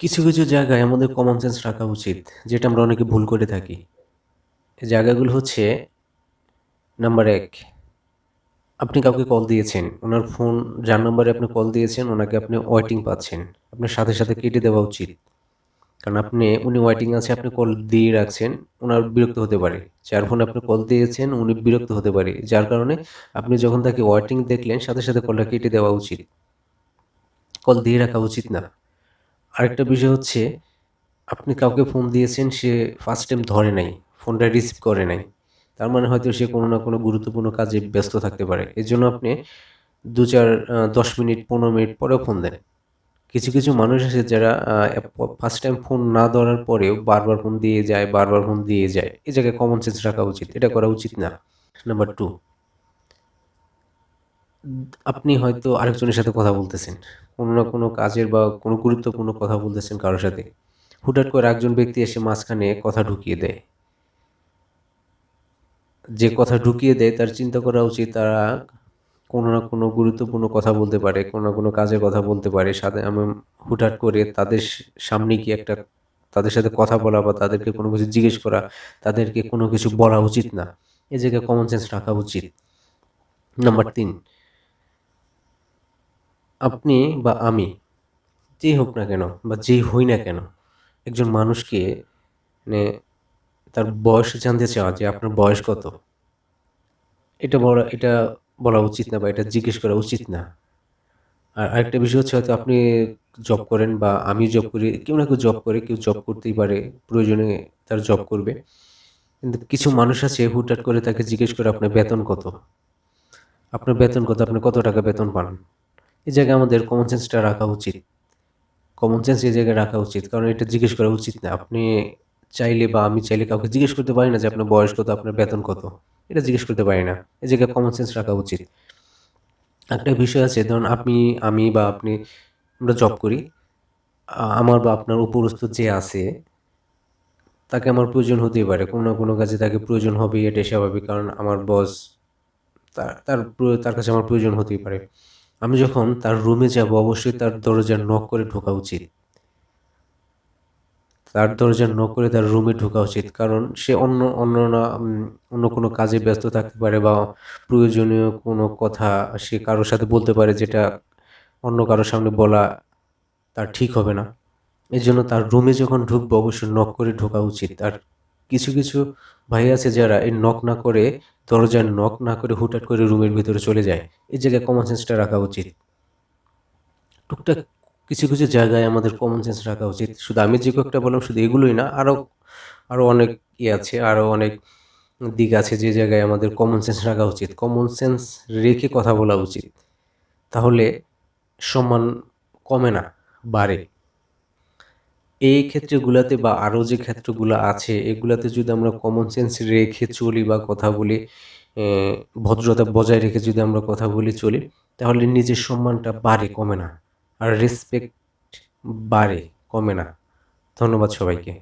কিছু কিছু জায়গায় আমাদের কমন সেন্স রাখা উচিত, যেটা আমরা অনেকে ভুল করে থাকি। জায়গাগুলো হচ্ছে নাম্বার এক, আপনি কাউকে কল দিয়েছেন, ওনার ফোন যার নাম্বারে আপনি কল দিয়েছেন, ওনাকে আপনি ওয়েটিং পাচ্ছেন। আপনার সাথে সাথে কেটে দেওয়া উচিত। কারণ আপনি, উনি ওয়েটিং আছে, আপনি কল দিয়ে রাখছেন, ওনার বিরক্ত হতে পারে। যার ফোনে আপনি কল দিয়েছেন, উনি বিরক্ত হতে পারে। যার কারণে আপনি যখন তাকে ওয়েটিং দেখলেন, সাথে সাথে কলটা কেটে দেওয়া উচিত। কল দিয়ে রাখা উচিত না। আরেকটা বিষয় হচ্ছে আপনি কাউকে ফোন দিয়েছেন সে ফার্স্ট টাইম ধরে নাই ফোনটা রিসিভ করে নাই। তার মানে হয়তো সে কোনো না কোনো গুরুত্বপূর্ণ কাজে ব্যস্ত থাকতে পারে। এর জন্য আপনি দু চার দশ মিনিট পনেরো মিনিট পরেও ফোন দেন। কিছু কিছু মানুষ আছে যারা ফার্স্ট টাইম ফোন না ধরার পরেও বারবার ফোন দিয়ে যায় বারবার ফোন দিয়ে যায়। এ জায়গায় কমন সেন্স রাখা উচিত। এটা করা উচিত না। নাম্বার টু আপনি হয়তো আরেকজনের সাথে কথা বলতেছেন। কোনো না কোনো কাজের বা কোনো গুরুত্বপূর্ণ কথা বলতেছেন কারোর সাথে। হুটহাট করে একজন ব্যক্তি এসে মাঝখানে কথা ঢুকিয়ে দেয়। যে কথা ঢুকিয়ে দেয়, তার চিন্তা করা উচিত তারা কোনো না কোনো গুরুত্বপূর্ণ কথা বলতে পারে, কোনো না কোনো কাজের কথা বলতে পারে। সাথে আমি হুটহাট করে তাদের সামনে কি একটা তাদের সাথে কথা বলা বা তাদেরকে কোনো কিছু জিজ্ঞেস করা, তাদেরকে কোনো কিছু বলা উচিত না। এ জায়গায় কমন সেন্স রাখা উচিত। নাম্বার তিন আপনি বা আমি যেই হোক না কেন বা যেই হই না কেন, একজন মানুষকে মানে তার বয়স জানতে চাওয়া যে আপনার বয়স কত, এটা বলা এটা বলা উচিত না বা এটা জিজ্ঞেস করা উচিত না। আর আরেকটা বিষয় হচ্ছে হয়তো আপনি জব করেন বা আমি জব করি, কেউ না কেউ জব করে, কেউ জব করতেই পারে, প্রয়োজনে তার জব করবে। কিন্তু কিছু মানুষ আছে হুটহাট করে তাকে জিজ্ঞেস করে আপনার বেতন কত, আপনার বেতন কত, আপনি কত টাকা বেতন পান? এই জায়গায় আমাদের কমন সেন্সটা রাখা উচিত। কমন সেন্স এই জায়গায় রাখা উচিত, কারণ এটা জিজ্ঞেস করা উচিত না। আপনি চাইলে বা আমি চাইলে কাউকে জিজ্ঞেস করতে পারি না যে আপনার বয়স কত, আপনার বেতন কত। এটা জিজ্ঞেস করতে পারি না। এই জায়গায় কমন সেন্স রাখা উচিত। একটা বিষয় আছে, ধরুন আপনি, আমি বা আপনি, আমরা জব করি। আমার বা আপনার উপরস্থ যে আছে, তাকে আমার প্রয়োজন হতেই পারে। কোনো না কোনো কাজে তাকে প্রয়োজন হবে এটাই স্বাভাবিক, কারণ আমার বস তার তার তার কাছে আমার প্রয়োজন হতেই পারে। আমি যখন তার রুমে যাব, অবশ্যই তার দরজা নক করে ঢোকা উচিত। তার দরজা নক করে তার রুমে ঢোকা উচিত, কারণ সে অন্য অন্য না অন্য কোনো কাজে ব্যস্ত থাকতে পারে বা প্রয়োজনীয় কোনো কথা সে কারোর সাথে বলতে পারে যেটা অন্য কারোর সামনে বলা তার ঠিক হবে না। এই জন্য তার রুমে যখন ঢুকবো, অবশ্যই নক করে ঢোকা উচিত। আর কিছু কিছু ভাই আছে যারা এই নক না করে দরজায় নক না করে হুটহাট করে রুমের ভিতরে চলে যায়। এই জায়গায় কমন সেন্সটা রাখা উচিত। টুকটাক কিছু কিছু জায়গায় আমাদের কমন সেন্স রাখা উচিত। শুধু আমি যে কয়েকটা বললাম, শুধু এগুলোই না আরও আরও অনেক ইয়ে আছে আরও অনেক দিক আছে যে জায়গায় আমাদের কমন সেন্স রাখা উচিত। কমন সেন্স রেখে কথা বলা উচিত। তাহলে সম্মান কমে না, বাড়ে। এই ক্ষেত্রগুলোতে বা আরও যে ক্ষেত্রগুলো আছে, এগুলাতে যদি আমরা কমন সেন্স রেখে চলি বা কথা বলি ভদ্রতা বজায় রেখে যদি আমরা কথা বলি চলি, তাহলে নিজের সম্মানটা বাড়ে, কমে না। আর রেসপেক্ট বাড়ে, কমে না। ধন্যবাদ সবাইকে।